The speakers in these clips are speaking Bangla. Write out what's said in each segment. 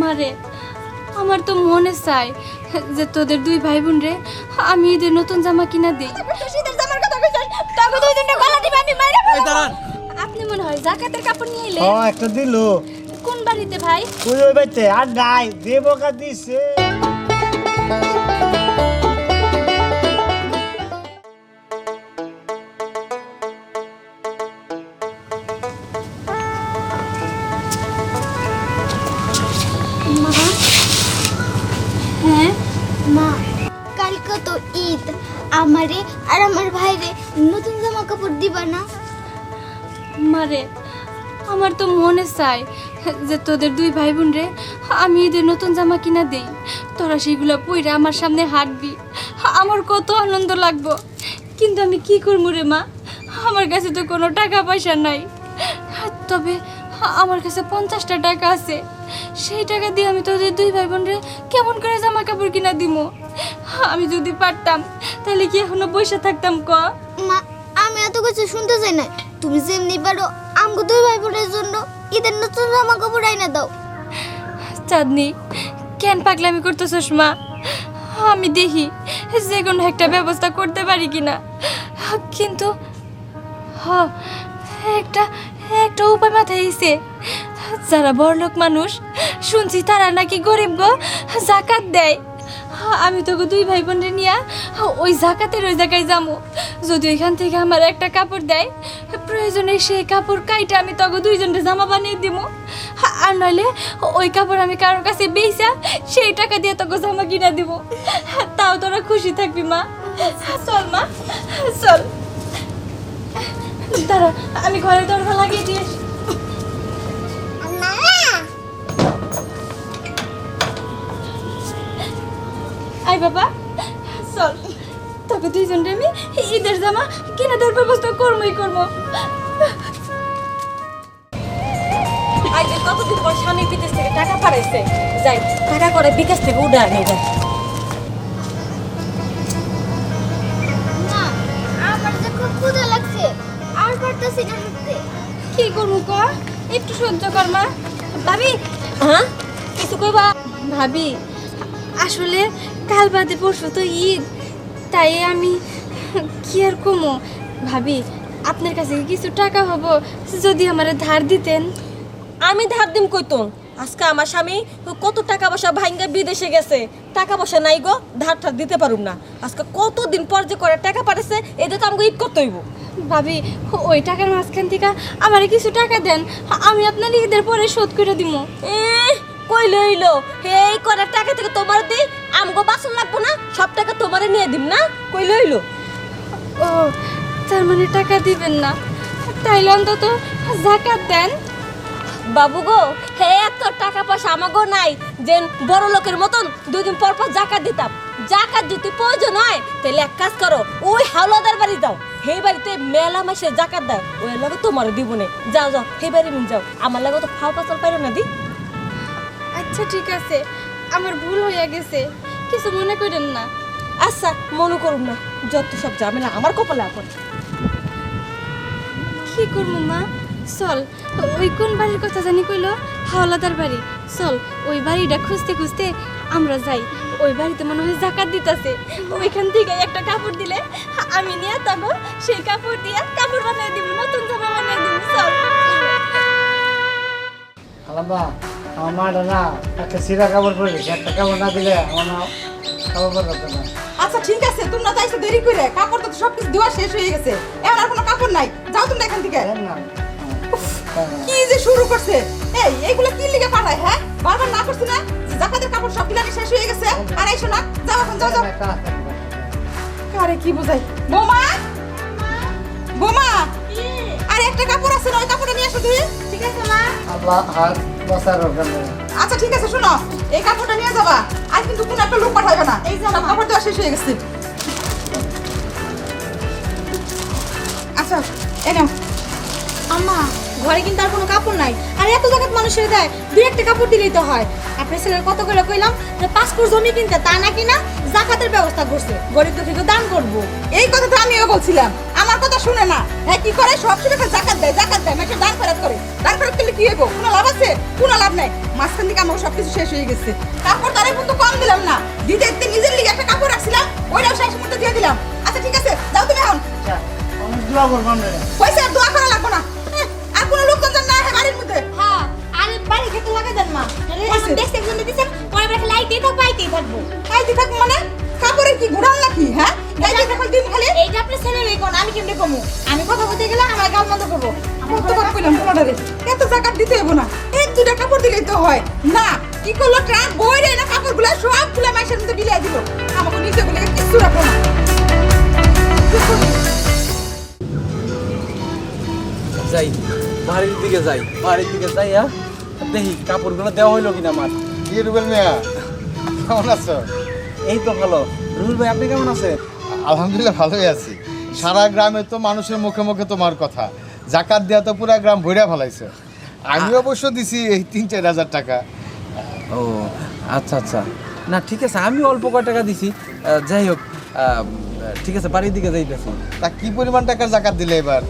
মারে আমার তো মনে চায় যে তোদের দুই ভাই বোন রে আমি এদের নতুন জামা কিনা দিই। জামার কথা কইছস? তবে দুইজনটা গলা দিবে আমি মাইরা এই দাঁড়ান। আপনি মনে হয় জাকাতের কাপড় নিয়ে এলে ও একটা দিল। কোন বাড়িতে ভাই? ওই ওই বাইতে আর নাই দেবকা দিছে। হ্যাঁ? মা কালকে তো ঈদ। আমারে আর আমার ভাইরে নতুন জামা কাপড় দিবা না? মারে আমার তো মনে চায় যে তোদের দুই ভাই বোন রে আমি ঈদের নতুন জামা কিনা দেই। তোরা সেগুলো পইরা আমার সামনে হাঁটবি। আমার কত আনন্দ লাগবো। কিন্তু আমি কি করব রে মা? আমার কাছে তো কোনো টাকা পয়সা নাই। তবে আমার কাছে পঞ্চাশটা টাকা আছে। সেই টাকা দিয়ে আমি তোদের দুই ভাই বোন রে কেমন করে জামা কাপড় কিনা দিমো? আমি যদি পারতাম তাহলে কি এখনও বসে থাকতাম ক? মা আমি এত কিছু শুনতে চাই না। তুমি যেমনি পারো আমগো দুই ভাই বোনের জন্য ঈদের নতুন জামা কাপড় আইনা দাও। চাঁদনি কেন পাগলামি করতেছস মা? আমি দেখি যে কোনো একটা ব্যবস্থা করতে পারি কিনা। কিন্তু হ একটা একটা উপায় মাথায় আইছে। যারা বড়লোক মানুষ, শুনছি তারা নাকি গরিব গো, জাকাত দেয়। আমি তোকে দুই ভাই বোনরে নিয়ে ওই জাকাতের ওই জায়গায় যাব যদি ওইখান থেকে আমার একটা কাপড় দেয়, প্রয়োজনে সেই কাপড় কাইটা আমি তোকে দুইজনের জামা বানিয়ে দিব আর নইলে ওই কাপড় আমি কারোর কাছে বেচা সেই টাকা দিয়ে তোকে জামা কিনা দিব তাও তোরা খুশি থাকবি, মা। চল মা। চল। দাঁড়া, আমি ঘরের দরজা লাগিয়ে দিয়ে বাবা। চল। তোকে দুইজন আমি ঈদের জামা কিনে দেওয়ার ব্যবস্থা করবোই করব। কতদিন পর স্বামী বিদেশ থেকে টাকা পাঠাইছে যাই টাকা করে বিকাশ থেকে যায় কি করব ক? একটু সহ্য কর মা। ভাবি হ্যাঁ? কিছু কইবা? ভাবি আসলে কাল বাদে পরশু তো ঈদ। তাই আমি কি আর কমো? ভাবি আপনার কাছে কি কিছু টাকা হব? যদি আমার ধার দিতেন। আমি ধার দিম কইতো আজকে আমার স্বামী কত টাকা পয়সা ভাঙ্গা বিদেশে গেছে। টাকা পয়সা নাই গো ধার ধার দিতে পারুম না। আজকে কতদিন পর যে করে টাকা পাঠাইছে এটা তো আমাকে ঈদ করতে হইব। ভাবি ওই টাকার মাঝখান থেকে আমার কিছু টাকা দেন। আমি আপনার ঈদের পরে শোধ করে দিব এ কই লইলো? এই করার টাকা থেকে তোমার দি আমগো বাসন লাগবো না? সব টাকা তোমারে নিয়ে দিম না? কই লইলো? ও তার মানে টাকা দিবেন না। তাইলে অন্তত জাকাত দেন। বাবু গো হে এত টাকা পয়সা আমাগো নাই। যে বড় লোকের মতন দুদিন পর পর জাকাত দিতাম। জাকাত যদি প্রয়োজন হয় তাহলে এক কাজ করো ওই হাওলাদার বাড়ি যাও। সেই বাড়িতে মেলা মাসে জাকাত দেয় ওই লাগে তোমার দিব নে। যাও যাও সেই বাড়ি যাও। আমার লাগে তো খাওয়া পাচল পাইরো না দি। আচ্ছা ঠিক আছে। আমার ভুল হয়ে গেছে। কিছু মনে করেন না। আচ্ছা মনে করুন না। যত সব ঝামেলা আমার কপালে আপন। কি করব মা? চল ওই কোন বাড়ির কথা জানি কইলো? হাওলাদার বাড়ি। চল ওই বাড়িটা খুঁজতে খুঁজতে আমরা যাই। ওই বাড়িতে মনে হয় জাকাত দিতেছে। ওইখান থেকে একটা কাপড় দিলে আমি নিয়ে তখন সেই কাপড় দিয়ে কাপড় বানিয়ে দিব নতুন জামা বানিয়ে দিব। চল। আলাম্বা আমার মাটা না একটা সিরা কাপড় পরে একটা কাপড় না দিলে আমার মা কাপড় পরাতো না। আচ্ছা ঠিক আছে তোমরা তো এসে দেরি করে। কাপড় তো সব কিছু দেওয়া শেষ হয়ে গেছে। এখন আর কোনো কাপড় নাই। যাও তোমরা এখান থেকে। না। কি যে শুরু করছে। এই এইগুলো কি লিগে পাঠায় হ্যাঁ? বারবার না করছি না? জাকাতের কাপড় সব গিলানি শেষ হয়ে গেছে? আর আইসো না। যাও এখন যাও যাও। কারে কি বোঝাই বোমা? বোমা? একটা কাপড় আছে না ওই কাপড়টা নিয়ে আসো তুই ঠিক আছে মা? আল্লাহ হাত বসার ওখানে আচ্ছা ঠিক আছে শোনো। এই কাপড়টা নিয়ে যাবা। আর কিন্তু কোনো একটা লোক পাঠাবে না। এই যে আমার কাপড় দেওয়া শেষ হয়ে গেছে। আচ্ছা এই নাও। আম্মা ঘরে কিন্তু আর কোনো কাপড় নাই। আর এত জায়গায় মানুষের দেয় দুই একটা কাপড় দিলেই তো হয়। আপনার ছেলের কত করে কইলাম যে পাঁচ কোর জমি কিনতে তা নাকি না জাকাতের ব্যবস্থা করছে। গরিব দুঃখীকে দান করব। এই কথা তো আমিও বলছিলাম। কথা শুনে না। হ্যাঁ কি করে? সব সময় জাকাত দেয় জাকাত দেয়। মাসে দান খরচ করে। দান খরচ করলে কি হইব? কোনো লাভ আছে? কোনো লাভ নাই। মাঝখান থেকে আমার সব কিছু শেষ হয়ে গেছে। কাপড় তারে কিন্তু কম দিলাম না। দিতে দিতে নিজের লিগে একটা কাপড় রাখছিলাম ওইটাও শেষ মধ্যে দিয়ে দিলাম। আচ্ছা ঠিক আছে যাও তুমি এখন। আচ্ছা দোয়া করব আমরা। পয়সা আর দোয়া করা লাগবো না। হ্যাঁ, আর কোনো লোকজন না হয় বাড়ির মধ্যে। হ্যাঁ আরে বাড়ি খেতে লাগা দেন মা। দেখতে একজন দিছেন পরে আমরা খালি আইতেই থাকব। আইতেই থাকব মানে? কাপড়ের কি ঘুরান নাকি হ্যাঁ? গাইতে দেখো দিন খালি। এইটা আপনি ছেলে রেখো আমি কেমনে কমু? আমি কথা বলতে গেলে আমার গাল বন্ধ করব। কত কথা কইলাম তোমাদের এত জাকাত দিতে হইব না। এক দুটা কাপড় দিলেই তো হয়। না কি করল? ট্রাক বই রে না কাপড়গুলো সবগুলা মাসের মধ্যে বিলিয়ে দিল। আমাকে নিচে গুলো কিছু রাখো না। যাই বাড়ির দিকে যাই বাড়ির দিকে যাই হ্যাঁ? দেখি কাপড়গুলো দেওয়া হইল কিনা আমার কি রুবেল মিয়া? কেমন আছো? এই তো ভালো। রুহুল ভাই আপনি কেমন আছেন? আলহামদুলিল্লাহ ভালোই আছি। সারা গ্রামে তো মানুষের মুখে মুখে তোমার কথা। জাকাত দেওয়া তো পুরা গ্রাম ভইরা ফেলাইছে। আমি অবশ্য দিছি এই তিন চার হাজার টাকা। ও আচ্ছা আচ্ছা। না ঠিক আছে আমি অল্প কয় টাকা দিছি। যাই হোক ঠিক আছে বাড়ির দিকে যাইতেছি। তা কি পরিমাণ টাকার জাকাত দিলে এবার?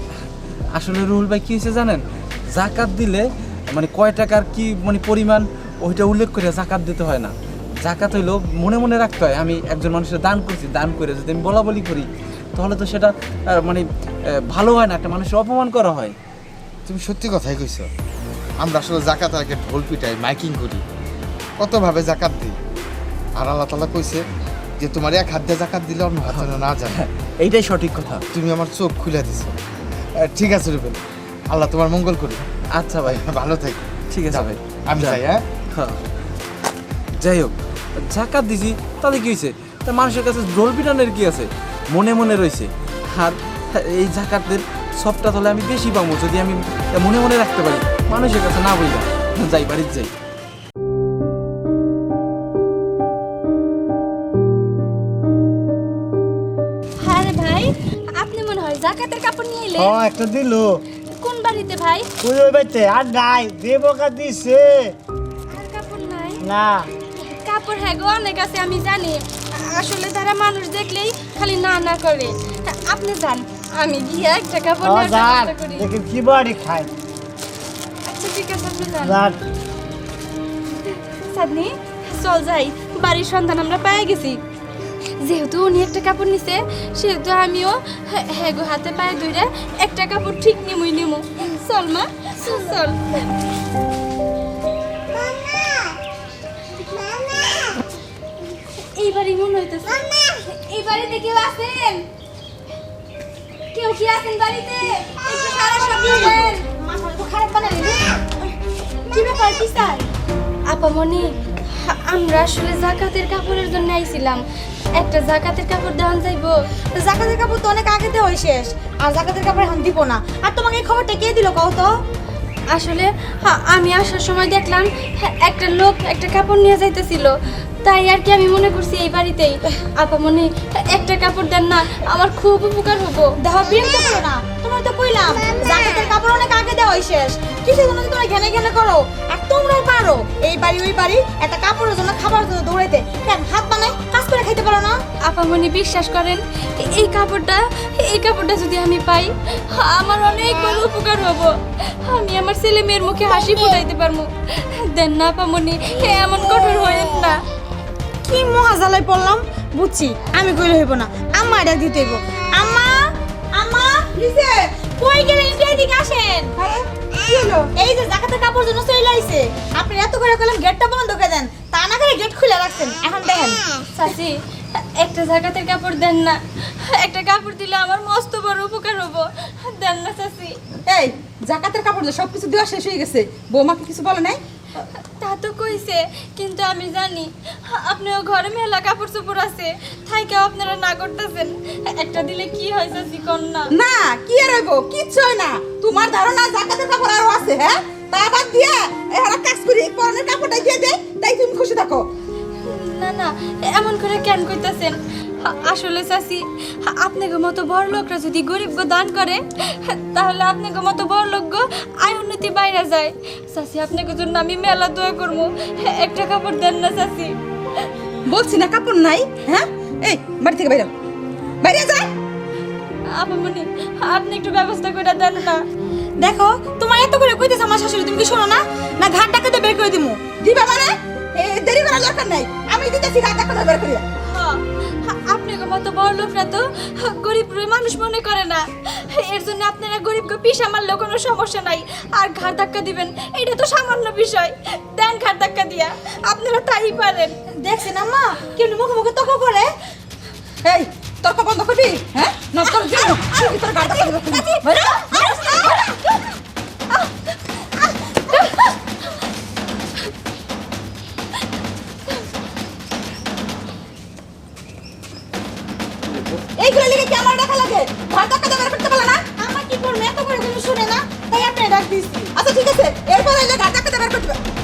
আসলে রুহুল ভাই কি হয়েছে জানেন? জাকাত দিলে মানে কয় টাকার কি মানে পরিমাণ ওইটা উল্লেখ করে জাকাত দিতে হয় না। জাকাত হইল মনে মনে রাখতে হয় আমি একজন মানুষের দান করছি দান করে যদি আমি বলা বলি করি তাহলে তো সেটা মানে ভালো হয় না একটা মানুষের অপমান করা হয়। তুমি সত্যি কথাই কইছো। আমরা আসলে জাকাত আগে ঢোল পিটাই মাইকিং করি। কতভাবে জাকাত দিই? আর আল্লাহ তালা কইছে যে তোমার এক হাত দিয়ে জাকাত দিলে অন্য হাতে না যায়। এইটাই সঠিক কথা। তুমি আমার চোখ খুলে দিছো। ঠিক আছে রুবেল আল্লাহ তোমার মঙ্গল করি আচ্ছা ভাই। ভালো থাকি। ঠিক আছে ভাই। আমি। যাই হ্যাঁ? হ্যাঁ। যাই হোক। জাকাত দিছি তাতে কি হয়েছে? তা মানুষের কাছে ডোল পিটানের কি আছে? মনে মনে রয়েছে। আর এই জাকাতের সবটা তাহলে আমি বেশি পাবো যদি আমি মনে মনে রাখতে পারি। মানুষের কাছে না বইলা যাই বাড়িতে যাই। আরে ভাই আপনি মনে হয় জাকাতের কাপড় নিয়ে ও একটা দিল। কোন বাড়িতে ভাই? ওই ওই বাড়িতে? আর নাই দেবো কা দিছে। আর কাপড় নাই? না। হ্যাঁ গো অনেক আছে আমি জানি। আসলে তারা মানুষ দেখলেই খালি না না করে। আপনি যান আমি গিয়ে একটা কাপড় ও নেওয়ার করি। দেখি কি বাড়ি খায়। আচ্ছা ঠিক আছে আপনি যান। যান। সাদনি চল যাই বাড়ির সন্ধান আমরা পেয়ে গেছি। যেহেতু উনি একটা কাপড় নিছে সেহেতু আমিও হ্যাঁ গো হাতে পায়ে ধরে একটা কাপড় ঠিক নিমুই নিমু। চল মা চল। এইবারই মনে হইতেছে। এই বাড়িতে কেউ আছেন? কেউ কি আছেন বাড়িতে? একটু সারা সব বলেন। মাথাটা তো খারাপ বানালি কি ব্যাপার কি স্যার? আপামনি আমরা আসলে জাকাতের কাপড়ের জন্য আইছিলাম। একটা জাকাতের কাপড় দেওয়ান যাইবো। জাকাতের কাপড় তো অনেক আগে দেওয়াই শেষ। আর জাকাতের কাপড় এখন দিব না। আর তোমাকে এই খবরটা কে দিল কও তো? আসলে হা- আমি আসার সময় দেখলাম হ্যাঁ, একটা লোক একটা কাপড় নিয়ে যাইতেছিল। তাই আর কি আমি মনে করছি এই বাড়িতেই। আপামনি একটা কাপড় দেন না আমার খুব উপকার হব। দেহ বিরক্ত করো না তোমার তো কইলাম জাকাতের কাপড় অনেক আগে দেওয়াই শেষ। কিসের জন্য তোমরা ঘেনে ঘেনে করো আর তোমরাও পারো। এই বাড়ি ওই বাড়ি একটা কাপড়ের জন্য খাবার জন্য দৌড়াইতে। কেন হাত বানায় কাজ করে খাইতে পারো না? আপামনি বিশ্বাস করেন এই কাপড়টা এই কাপড়টা যদি আমি পাই আমার অনেক বড় উপকার হব। আমি আমার ছেলে মেয়ের মুখে হাসি ফুটাইতে পারব। দেন না আপামনি এমন কঠোর হয়েন না। কি মহা জ্বালায় পড়লাম? বুঝছি আমি কইলে হইব না। আম্মা এটা দিতে হইব। আম্মা আম্মা কিসে কই গেলেন একটু এদিকে আসেন? আরে কি হলো? এই যে জাকাতের কাপড় জন্য চলে আইছে। আপনি এত করে কইলাম গেটটা বন্ধ করে দেন। তা না করে গেট খুলে রাখছেন। এখন দেখেন। চাচি একটা জাকাতের কাপড় দেন না। একটা কাপড় দিলে আমার মস্ত বড় উপকার হব। দেন না চাচি। এই জাকাতের কাপড় যে সবকিছু দেওয়া শেষ হয়ে গেছে। বৌমাকে কিছু বলে নাই? তা কইছে কিন্তু আমি জানি আপনার ঘরে মেলা কাপড় চোপড় আছে থাইকেও আপনারা না করতেছেন। একটা দিলে কি হয় চাচি কন্যা না? না কি আর হইব? কিচ্ছু না। তোমার ধারণা জাকাতের কাপড় আরও আছে হ্যাঁ? তা বাদ দিয়ে এরা কাজ করি পরনের কাপড়টা দিয়ে দে তাই তুমি খুশি থাকো। না না এমন করে কেন কইতাছেন? আসলে চাচি আপনাকে মতো বড় লোকরা যদি গরিব দান করে তাহলে আপনাকে মতো বড় লোক আয় উন্নতি বাইরে যায়। চাচি আপনাকে জন্য আমি মেলা দোয়া করব। একটা কাপড় দেন না চাচি। বলছি না কাপড় নাই হ্যাঁ? এই বাড়ি থেকে বাইরে বাইরে যা আপামনি আপনি একটু ব্যবস্থা করে দেন না। দেখো তোমার এত করে কইতেছে আমার শাশুড়ি তুমি কি শোনো না? না ঘাট ডাকাতে বের করে দিমু। দিবা মানে এ, দেরি করার দরকার নাই। আমি দিতেছি রাত একটা বের করিয়া? হ্যাঁ, মতো বড় লোকরা তো গরিব মানুষ মনে করে না এর জন্য আপনারা গরিবকে পিসা মারলেও কোনো সমস্যা নাই আর ঘাড় ধাক্কা দিবেন এটা তো সামান্য বিষয় দেন ঘাড় ধাক্কা দিয়া আপনারা তাই পারেন দেখছেন আম্মা কেমনি মুখে মুখে তক করে এই তর্ক বন্ধ করবি হ্যাঁ নষ্ট করবি তোর গাড়ি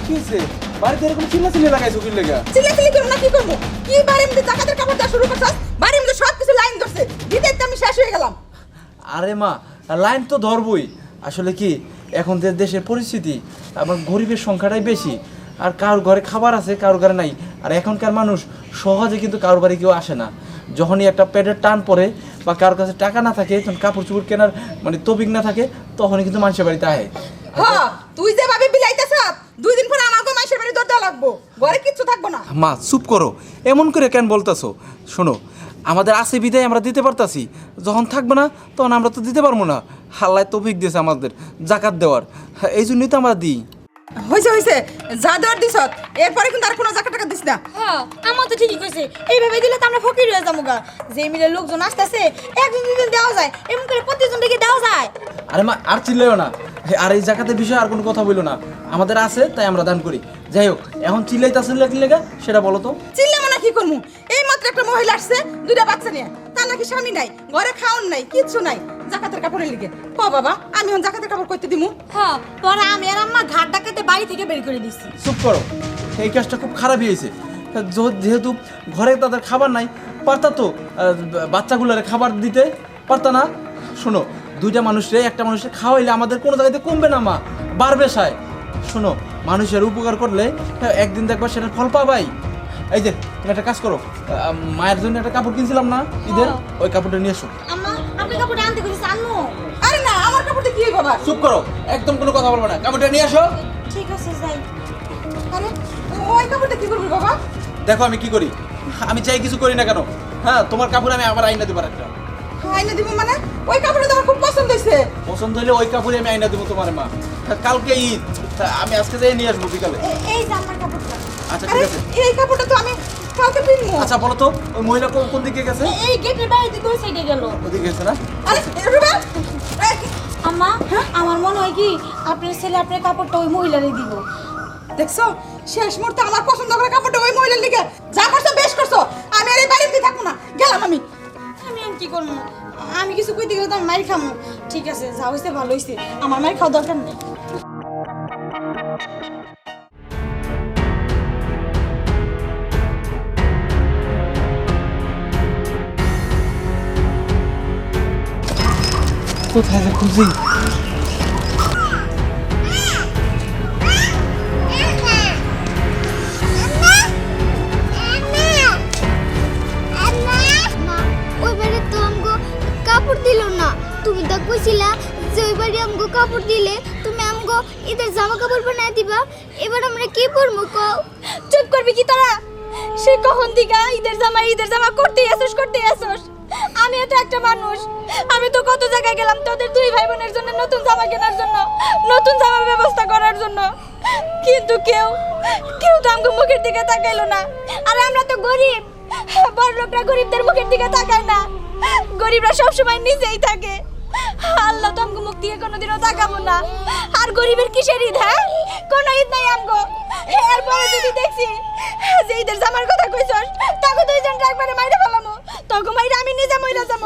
কি হয়েছে? বাড়িতে এরকম চিল্লা চিল্লি লাগাইছো কি লেগা? চিল্লা চিল্লি করব না কি করব? কি বাড়ি মধ্যে জাকাতের কাপড় দেওয়া শুরু করছস বাড়ির মধ্যে সব কিছু লাইন ধরছে। দিতে দিতে আমি শেষ হয়ে গেলাম। আরে মা লাইন তো ধরবই। আসলে কি এখন যে দেশের পরিস্থিতি আমার গরিবের সংখ্যাটাই বেশি। আর কারোর ঘরে খাবার আছে কারোর ঘরে নাই। আর এখনকার মানুষ সহজে কিন্তু কারোর বাড়ি কেউ আসে না। যখনই একটা পেটের টান পড়ে বা কারোর কাছে টাকা না থাকে তখন কাপড় চোপড় কেনার মানে তবিক না থাকে তখনই কিন্তু মানুষের বাড়িতে আহে। হ্যাঁ তুই যেভাবে বিলাইতেছ, দুই দিন পরে আমাকে মাইশের বাড়ি দরজা লাগবো। ঘরে কিচ্ছু থাকব না। মা, চুপ করো। এমন করে কেন বলতাছো? শোনো, আমাদের আছে বিদায়, আমরা দিতে পারতাছি। যখন থাকবে না, তখন আমরা তো দিতে পারব না। হাল্লায় তৌফিক দিয়েছে আমাদের, জাকাত দেওয়ার। এই জন্যই তো আমরা দিই। হয়েছে হয়েছে যা দেওয়ার দিস এরপরে কিন্তু আর কোনো জায়গা টাকা দিস না। হ্যাঁ আমার তো ঠিকই কইছে। এইভাবে দিলে তো আমরা ফকির হয়ে যাব গা যে মিলে লোকজন আসতেছে একদিন দুদিন দেওয়া যায় এমন করে প্রতিজন থেকে দেওয়া যায়। আরে মা আর চিল্লাইও না। আর এই জাকাতের বিষয়ে আর কোনো কথা বলল না। আমাদের আছে তাই আমরা দান করি। যাই হোক এখন চিল্লাইতে কি লেগা সেটা বলো তো। চিল্লে মানে কি করব এই মাত্র একটা মহিলা আসছে দুইটা বাচ্চা নিয়ে। নাকি স্বামী নাই? ঘরে খাওয়ান নাই কিচ্ছু নাই। জাকাতের কাপড়ের লিগে। ক বাবা আমি এখন জাকাতের কাপড় করতে দিমু? হ্যাঁ পরে আমি আর আম্মা ঘাট ডাকাতে বাড়ি থেকে বের করে দিছি। চুপ করো। এই কাজটা খুব খারাপই হয়েছে। যেহেতু ঘরে তাদের খাবার নাই পারতা তো বাচ্চাগুলোর খাবার দিতে? পারতা না? শোনো দুইটা মানুষরে একটা মানুষের খাওয়াইলে আমাদের কোনো জায়গাতে কমবে না মা। বাড়বে সায়। শোনো মানুষের উপকার করলে হ্যাঁ, একদিন দেখবা সেটার ফল পাবাই। এই যে তুমি একটা কাজ করো। মায়ের জন্য একটা কাপড় কিনছিলাম না ঈদের? ওই কাপড়টা নিয়ে এসো। আম্মা আপনি কাপড়টা আনতে কইছি আনমু আরে না আমার কাপড়টা কি বাবা? চুপ করো একদম কোনো কথা বলব না। কাপড়টা নিয়ে আসো ঠিক আছে যাই। আরে ওই কাপড়টা কি করবি বাবা? দেখো আমি কি করি। আমি চাই কিছু করি না কেন। হ্যাঁ তোমার কাপড় আমি আবার আইনা দেবো একটা আইনে দিব মানে? ওই কাপড়টা তো আমার খুব পছন্দ হয়েছে পছন্দ হলে ওই কাপড়ে আমি আইনা দেবো তোমার মা। কালকে ঈদ আমি আজকে যাই নিয়ে আসব বিকালে। এই যে আমার কাপড়টা। আচ্ছা ঠিক আছে। এই কাপড়টা তো আমি কালকে পিনবো। আচ্ছা বলো তো ওই মহিলা কোন কোন দিকে গেছে? এই গেটের বাইরে দিয়ে দুই সাইডে গেল। ওদিকে গেছে না? আরে রুবা আম্মা আমার মনে হয় কি আপনার ছেলে আপনার কাপড়টা ওই মহিলারই দিব। দেখছ? শেষ মুহূর্তে আমার পছন্দ করে কাপড়টা ওই মহিলার লিগে। যা করছ বেশ করছ। আমি আর এই বাড়িতে থাকব না। গেলাম আমি। আমি আর কি করব? আমি কিছু কইতে গেলে তো আমি মাইর খামো। ঠিক আছে যা হয়েছে ভালো হয়েছে আমার মাইর খাওয়া দরকার নেই। কোথায় যে খুঁজি? তুমি তো যে ওই দিলে তুমি আমগো জামা দিবা এবার আমরা কি চুপ করবি কি তোরা? সে কখন দিকা ঈদের জামা ঈদের জামা করতে আসোস করতে আসোস। আমি তো একটা মানুষ। আমি তো কত জায়গায় গেলাম তোদের দুই ভাই বোনের জন্য, নতুন জামা কেনার জন্য, নতুন জামার ব্যবস্থা করার জন্য। কিন্তু কেউ কেউ তো আমাকে মুখের দিকে তাকাইলো না। আর আমরা তো গরিব। বড় লোকরা গরিবদের মুখের দিকে তাকায় না। গরিবরা সবসময় নিজেই থাকে। আল্লাহ তো আমগো মুখ দিয়ে কোনোদিনও তাকাবো না। আর গরিবের কিসের ঈদ হ্যাঁ? কোনো ঈদ নাই আমগো। এরপরে যদি দেখছি যে ঈদের জামার কথা কইছস তাকে দুইজন একবারে মাইরে ফেলামো। তখন মাইরে আমি নিজে মইরা যাব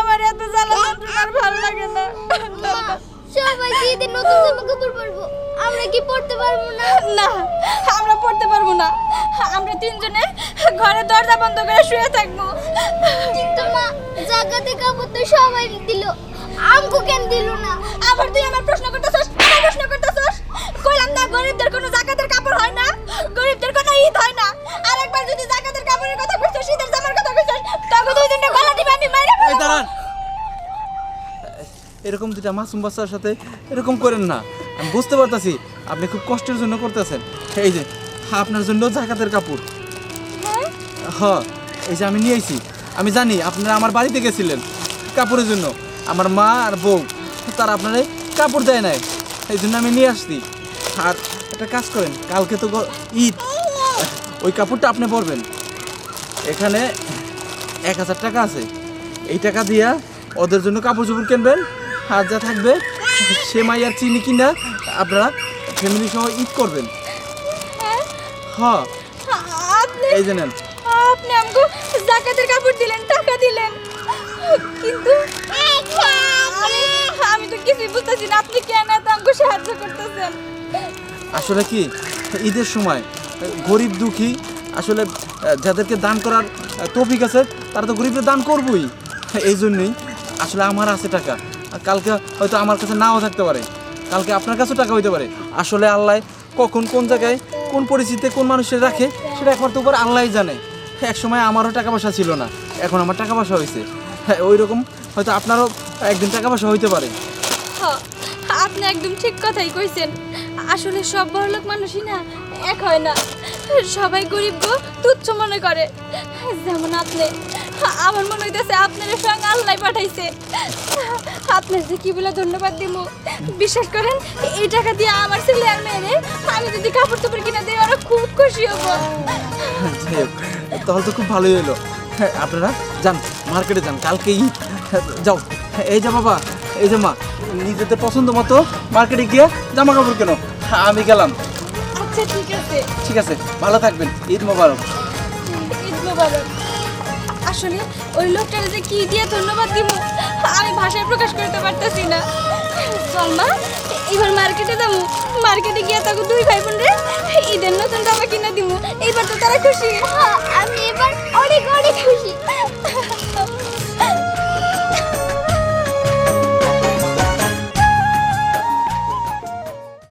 আমার এত জ্বালা যন্ত্রণা আর ভালো লাগে না। সবাই ঈদের নতুন জামা কাপড় পরবো আমরা কি পড়তে পারব না? না আমরা পড়তে পারব না। তিনজনে ঘরে দরজা বন্ধ করে শুয়ে থাকব। কিন্তু মা জায়গাতে কাপড় তো সবাই দিল। আমগো কেন দিল না? আবার তুই আমার প্রশ্ন করতেছস? আমার প্রশ্ন করতেছস? কইলাম না গরিবদের কোনো জাকাতের কাপড় হয় না? গরিবদের কোনো ঈদ হয় না? আর একবার যদি জাকাতের কাপড়ের কথা কইছস ঈদের জামার কথা কইছস তখন দুইজনে গলা টিপে আমি মাইরা এই দাঁড়ান। এরকম দুটা মাসুম বাচ্চার সাথে এরকম করেন না। আমি বুঝতে পারতাছি আপনি খুব কষ্টের জন্য করতেছেন। এই যে আপনার জন্য জাকাতের কাপড়। হ এই যে আমি নিয়ে আইছি। আমি জানি আপনারা আমার বাড়িতে গেছিলেন কাপড়ের জন্য। আমার মা আর বউ তারা আপনারা কাপড় দেয় নাই। এই জন্য আমি নিয়ে আসছি। আর একটা কাজ করেন কালকে তো ঈদ। ওই কাপড়টা আপনি পরবেন। এখানে এক হাজার টাকা আছে। এই টাকা দিয়া ওদের জন্য কাপড় চোপড় কিনবেন। আর যা থাকবে সেমাই আর চিনি কিনা আপনারা ফ্যামিলি সহ ঈদ করবেন। হ্যাঁ আপনি এই যে নেন। আপনি আমাকে জাকাতের কাপড় দিলেন টাকা দিলেন। কিন্তু আমি তো কিছুই বুঝতেছি না আপনি কেন এত আমাকে সাহায্য করতেছেন? আসলে কি ঈদের সময় গরিব দুঃখী আসলে যাদেরকে দান করার তৌফিক আছে তারা তো গরিবদের দান করবই। এই জন্যই আসলে আমার আছে টাকা। কালকে হয়তো আমার কাছে নাও থাকতে পারে। কালকে আপনার কাছেও টাকা হইতে পারে। আসলে আল্লাহ কখন কোন জায়গায় কোন পরিস্থিতিতে কোন মানুষের রাখে সেটা একমাত্র উপর আল্লাহই জানে। এক সময় আমারও টাকা পয়সা ছিল না এখন আমার টাকা পয়সা হয়েছে। হ্যাঁ ওই রকম হয়তো আপনারও একদিন টাকা পয়সা হইতে পারে। হ, আপনি একদম ঠিক কথাই কইছেন। আসলে সব বড়লোক মানুষই না এক হয় না। সবাই গরিব গো তুচ্ছ মনে করে। যেমন আপনি। আমার মনে হইতেছে আপনার সঙ্গে আল্লাহ পাঠাইছে। আপনার যে কি বলে ধন্যবাদ দিব বিশ্বাস করেন এই টাকা দিয়ে আমার ছেলে আর মেয়েরে আমি যদি কাপড় চোপড় কিনে দিই ওরা খুব খুশি হব। তাহলে তো খুব ভালোই হলো। হ্যাঁ, আপনারা যান মার্কেটে যান কালকে ঈদ। যাও। এই যে বাবা এই যে মা নিজেদের পছন্দ মতো মার্কেটে গিয়ে জামা কাপড় কেন। আমি গেলাম। আচ্ছা ঠিক আছে। ঠিক আছে ভালো থাকবেন। ঈদ মোবারক। ঈদ মোবারক। আসলে ওই লোকটার যে কি দিয়ে ধন্যবাদ দিব, আমি ভাষায় প্রকাশ করতে পারতেছি না। চল এবার মার্কেটে যাব। মার্কেটে গিয়ে তাকে দুই ভাই বোন রে, ঈদের নতুন জামা কিনে দিব। এইবার তো তারা খুশি। আমি এবার অনেক অনেক খুশি।